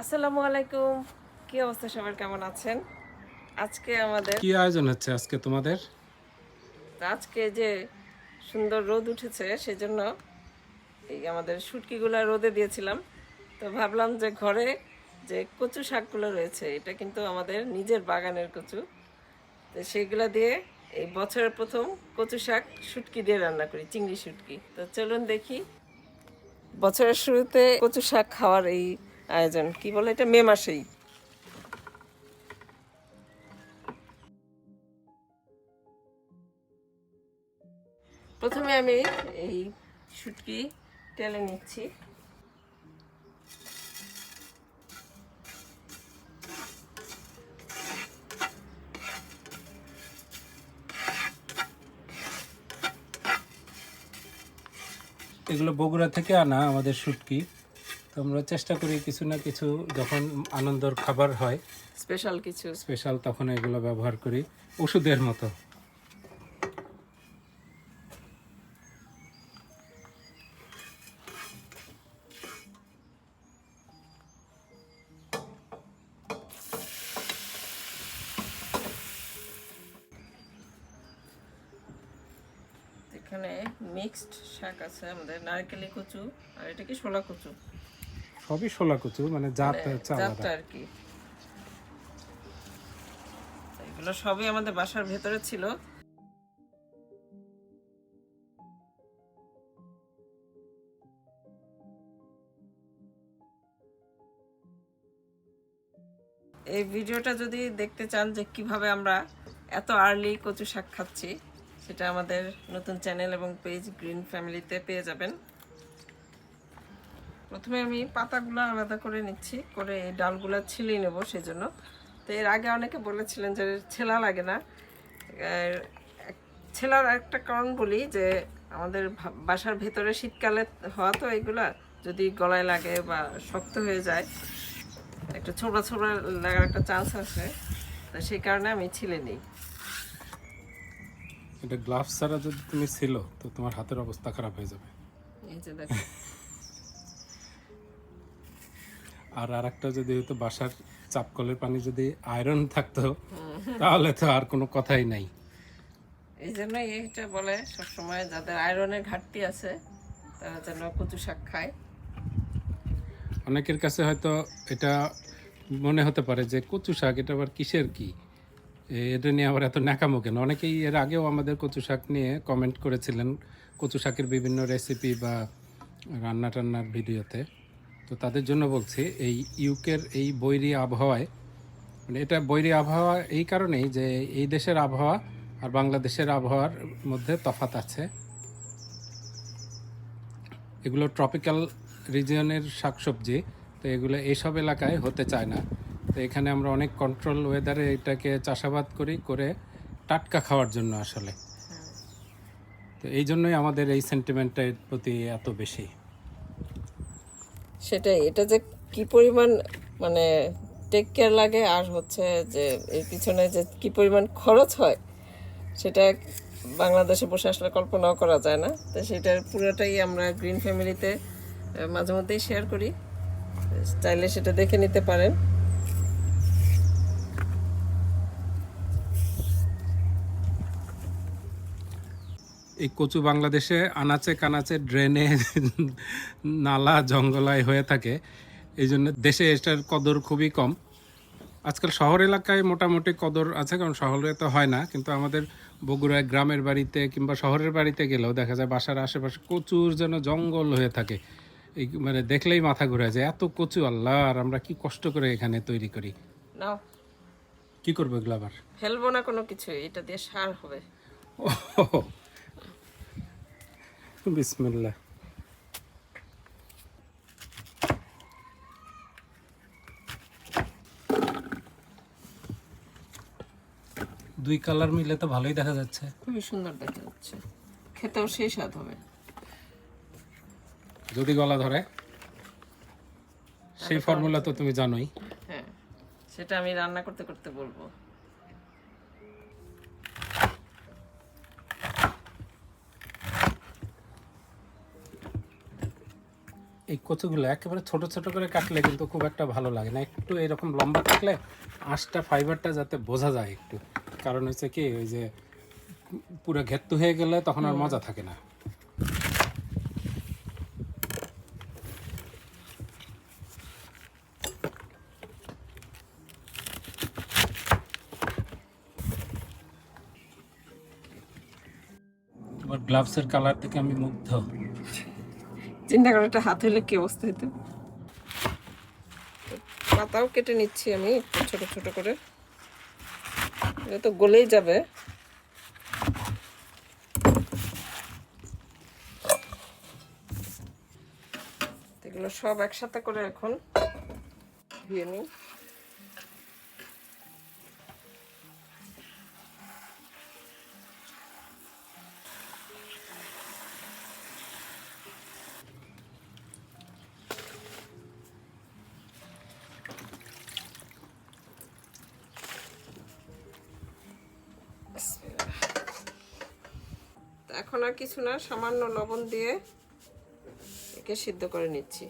আসসালামু আলাইকুম। কি অবস্থা? সবার কেমন আছেন? আজকে আমাদের কি আয়োজন হচ্ছে আজকে তোমাদের? আজকে যে সুন্দর রোদ উঠেছে সেজন্য এই আমাদের শুটকিগুলো রোদে দিয়েছিলাম। তো ভাবলাম যে ঘরে যে কচু শাকগুলো রয়েছে এটা কিন্তু আমাদের নিজের বাগানের কচু। তো সেইগুলো দিয়ে এই বছরের প্রথম কচু শাক শুটকি দিয়ে রান্না করি চিংড়ি শুটকি। তো চলুন দেখি বছরের শুরুতে কচু শাক খাওয়ার এই আয়োজন। কি বলে এটা? মে মাসেই। প্রথমে আমি এই শুটকি টেলে নিচ্ছি। এগুলো বগুড়া থেকে আনা আমাদের শুটকি। তো আমরা চেষ্টা করি কিছু না কিছু যখন আনন্দর খাবার হয় স্পেশাল কিছু। স্পেশাল তখন এগুলো ব্যবহার করি ওষুধের মতো। এখানে মিক্সড শাক আছে আমাদের নারকেলি কচু আর এটা কি শোলা কচু। সবই শোলা কচু মানে জাত মানে হচ্ছে আলাদা। আর কি। এগুলো সবই আমাদের বাসার ভেতরে ছিল। এই ভিডিওটা যদি দেখতে চান যে কীভাবে আমরা এত আর্লি কচু শাক খাচ্ছি সেটা আমাদের নতুন চ্যানেল এবং পেজ গ্রিন ফ্যামিলিতে পেয়ে যাবেন। প্রথমে আমি পাতাগুলো আলাদা করে নিচ্ছি করে এই ডালগুলো ছিলিয়ে নেব সেজন্য। তো এর আগে অনেকে বলেছিলেন যে ছেলা লাগে না। ছেলার একটা কারণ বলি যে আমাদের বাসার ভেতরে শীতকালে হওয়া তো এগুলা যদি গলায় লাগে বা শক্ত হয়ে যায় একটু ছোবড়া ছোবড়া লাগার একটা চান্স আছে। তো সেই কারণে আমি ছিলে নিই। এটা গ্লাভস ছাড়া যদি তুমি ছিল তো তোমার হাতের অবস্থা খারাপ হয়ে যাবে। এই যে দেখো। আর আরেকটা যদি হয়তো বাসার চাপকলের পানি যদি আয়রন থাকতো তাহলে তো আর কোনো কথাই নাই। এই জন্যই এইটা বলে সবসময় যাদের আয়রনের ঘাটতি আছে তারা যেন কচু শাক খায়। অনেকের কাছে হয়তো এটা মনে হতে পারে যে কচু শাক এটা আবার কিসের কি? এটা নিয়ে আবার এত ন্যাকামো কেন? অনেকেই এর আগেও আমাদের কচু শাক নিয়ে কমেন্ট করেছিলেন কচু শাকের বিভিন্ন রেসিপি বা রান্না টান্নার ভিডিওতে। তো তাদের জন্য বলছি এই ইউকের এই বৈরী আবহাওয়ায় মানে এটা বৈরী আবহাওয়া এই কারণেই যে এই দেশের আবহাওয়া আর বাংলাদেশের আবহাওয়ার মধ্যে তফাত আছে। এগুলো ট্রপিক্যাল রিজিয়নের শাকসবজি তো এগুলো এইসব এলাকায় হতে চায় না। তো এখানে আমরা অনেক কন্ট্রোল ওয়েদারে এটাকে চাষাবাদ করি করে টাটকা খাওয়ার জন্য আসলে। তো এই জন্যই আমাদের এই সেন্টিমেন্টটা এর প্রতি এত বেশি। সেটাই, এটা যে কি পরিমাণ মানে টেক কেয়ার লাগে আর হচ্ছে যে এর পিছনে যে কি পরিমাণ খরচ হয়, সেটা বাংলাদেশে বসে আসলে কল্পনাও করা যায় না। তো সেটার পুরোটাই আমরা গ্রিন ফ্যামিলিতে মাঝে মধ্যেই শেয়ার করি। চাইলে সেটা দেখে নিতে পারেন। এই কচু বাংলাদেশে আনাচে কানাচে ড্রেনে নালা জঙ্গলায় হয়ে থাকে। এই জন্য দেশে এটার কদর খুবই কম। আজকাল শহর এলাকায় মোটামুটি কদর আছে কারণ শহরে তো হয় না। কিন্তু আমাদের বগুড়ায় গ্রামের বাড়িতে কিংবা শহরের বাড়িতে গেলেও দেখা যায় বাসার আশেপাশে কচুর যেন জঙ্গল হয়ে থাকে। এই মানে দেখলেই মাথা ঘুরে যায় এত কচু আল্লাহ আর আমরা কি কষ্ট করে এখানে তৈরি করি? কি করব এগুলো আবার? ফেলব না কোনো কিছু এটা দিয়ে সার হবে। ও বিসমিল্লাহ। দুই কালার মিলে তো ভালোই দেখা যাচ্ছে। খুবই সুন্দর দেখা যাচ্ছে। খেতেও সেই স্বাদ হবে। যদি গলা ধরে সেই ফর্মুলা তো তুমি জানোই। হ্যাঁ সেটা আমি রান্না করতে করতে বলব। এই কচুগুলো একেবারে ছোট ছোট করে কাটলে কিন্তু খুব একটা ভালো লাগে না। একটু এরকম লম্বা কাটলে আঁশটা ফাইবারটা যাতে বোঝা যায় একটু। কারণ হচ্ছে কি ওই যে পুরো ঘেত্তু হয়ে গেলে তখন আর মজা থাকে না। তোমার গ্লাভসের কালার থেকে আমি মুগ্ধ। চিন্তা করে একটা হাত হলে কি অবস্থা হতো পাতাও কেটে নিচ্ছি আমি একটু ছোট ছোট করে। এটা তো গলেই যাবে। এগুলো সব একসাথে করে এখন ধুয়ে নিই। এখন আর কিছু না, সামান্য লবণ দিয়ে একে সিদ্ধ করে নিচ্ছি।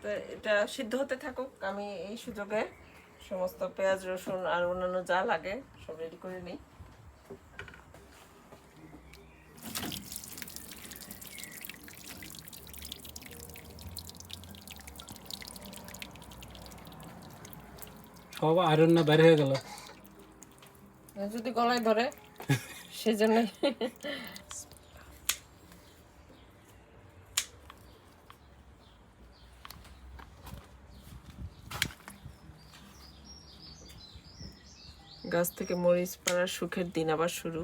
তো এটা সিদ্ধ হতে থাকুক, আমি এই সুযোগে সমস্ত পেঁয়াজ, রসুন আর অন্যান্য যা লাগে সব রেডি করে নিই। সব আয়রন না বের হয়ে গেল। যদি গলায় ধরে সেজন্য গাছ থেকে মরিচ পাড়ার সুখের দিন আবার শুরু।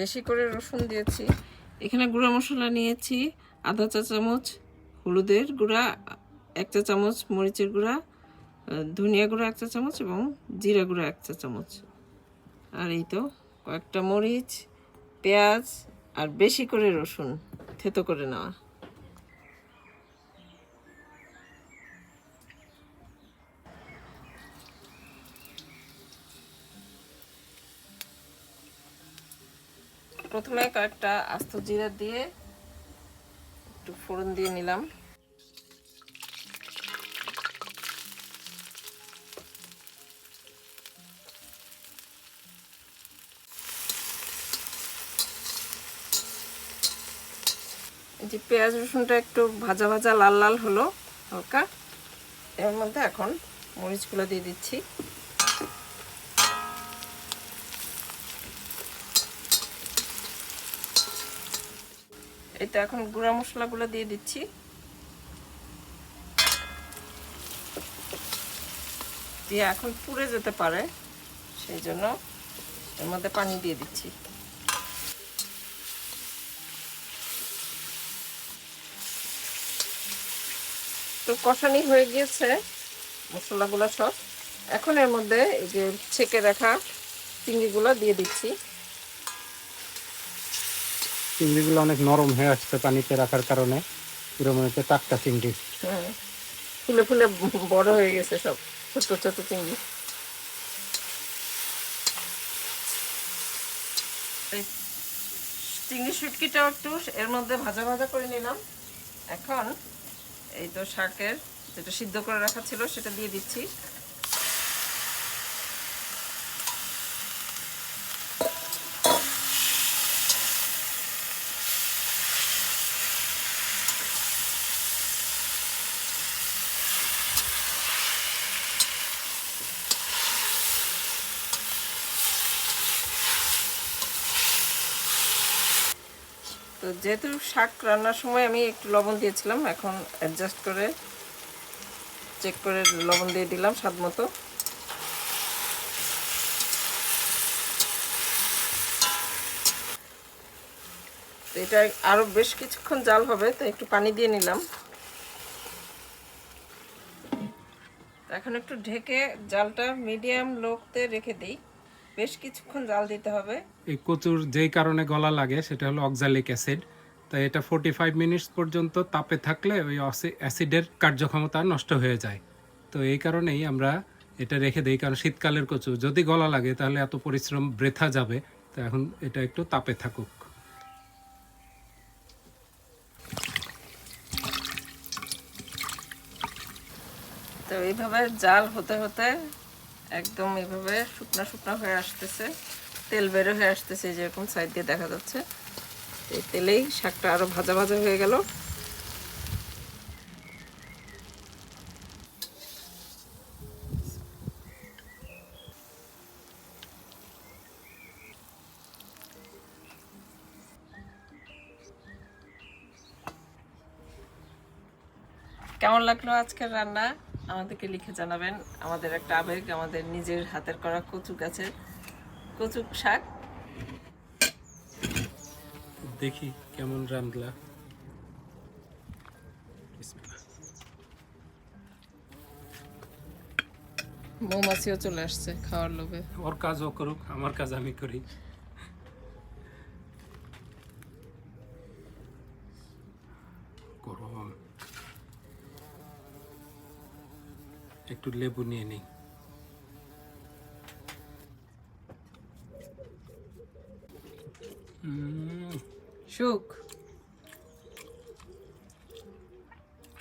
বেশি করে রসুন দিয়েছি। এখানে গুঁড়া মশলা নিয়েছি, আধা চা চামচ হলুদের গুঁড়া, এক চা চামচ মরিচের গুঁড়া, ধনিয়া গুঁড়া এক চা চামচ এবং জিরা গুঁড়া এক চা চামচ। আর এই তো কয়েকটা মরিচ, পেঁয়াজ আর বেশি করে রসুন থেতো করে নেওয়া। প্রথমে কয়েকটা আস্ত জিরা দিয়ে একটু ফোড়ন দিয়ে নিলাম। যে পেঁয়াজ রসুনটা একটু ভাজা ভাজা লাল লাল হলো হালকা। এর মধ্যে এখন মরিচগুলো দিয়ে দিচ্ছি। এটা এখন গুঁড়া মশলাগুলো দিয়ে দিচ্ছি। দিয়ে এখন পুড়ে যেতে পারে, সেই জন্য এর মধ্যে পানি দিয়ে দিচ্ছি। তো কষানি হয়ে গিয়েছে মশলাগুলো সব। এখন এর মধ্যে এই যে ছেঁকে রাখা চিংড়িগুলো দিয়ে দিচ্ছি। চিংড়িগুলো অনেক নরম হয়ে আসছে পানিতে রাখার কারণে। পুরো মনে হচ্ছে টাটকা চিংড়ি। হুম ফুলে ফুলে বড় হয়ে গেছে সব, ছোট ছোট চিংড়ি। চিংড়ি শুটকিটাও একটু এর মধ্যে ভাজা ভাজা করে নিলাম। এখন এই তো শাকের যেটা সিদ্ধ করে রাখা ছিল সেটা দিয়ে দিচ্ছি। যেহেতু শাক রান্নার সময় আমি একটু লবণ দিয়েছিলাম, এখন অ্যাডজাস্ট করে চেক করে লবণ দিয়ে দিলাম স্বাদ মতো। এটা আরও বেশ কিছুক্ষণ জাল হবে, তো একটু পানি দিয়ে নিলাম। এখন একটু ঢেকে জালটা মিডিয়াম লোকতে রেখে দিই। বেশ কিছুক্ষণ জাল দিতে হবে। এই কচুর যেই কারণে গলা লাগে, সেটা হলো অক্সালিক অ্যাসিড তাই এটা ফোর্টি ফাইভ মিনিটস পর্যন্ত তাপে থাকলে ওই অ্যাসিডের কার্যক্ষমতা নষ্ট হয়ে যায়। তো এই কারণেই আমরা এটা রেখে দিই, কারণ শীতকালের কচু, যদি গলা লাগে তাহলে এত পরিশ্রম বৃথা যাবে। তো এখন এটা একটু তাপে থাকুক। তো এইভাবে জাল হতে হতে একদম এইভাবে শুকনা শুকনা হয়ে আসতেছে। তেল বেরো হয়ে আসতেছে যেরকম সাইড দিয়ে দেখা যাচ্ছে। এই তেলেই শাকটা আরও ভাজা ভাজা হয়ে গেল। কেমন লাগল আজকের রান্না? আমাদেরকে লিখে জানাবেন। আমাদের একটা আবেগ, আমাদের নিজের হাতের করা কচু গাছের কচু শাক। দেখি কেমন বিসমিল্লাহ। মৌমাছিও চলে আসছে খাওয়ার লোভে। ওর কাজও করুক আমার কাজ আমি করি। গরম। একটু লেবু নিয়ে নিই। সুখ।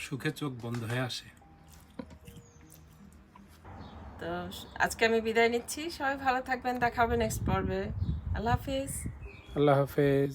সুখে চোখ বন্ধ হয়ে আসে। তো আজকে আমি বিদায় নিচ্ছি। সবাই ভালো থাকবেন দেখা হবে নেক্সট পর্বে। আল্লাহ হাফিজ। আল্লাহ হাফেজ।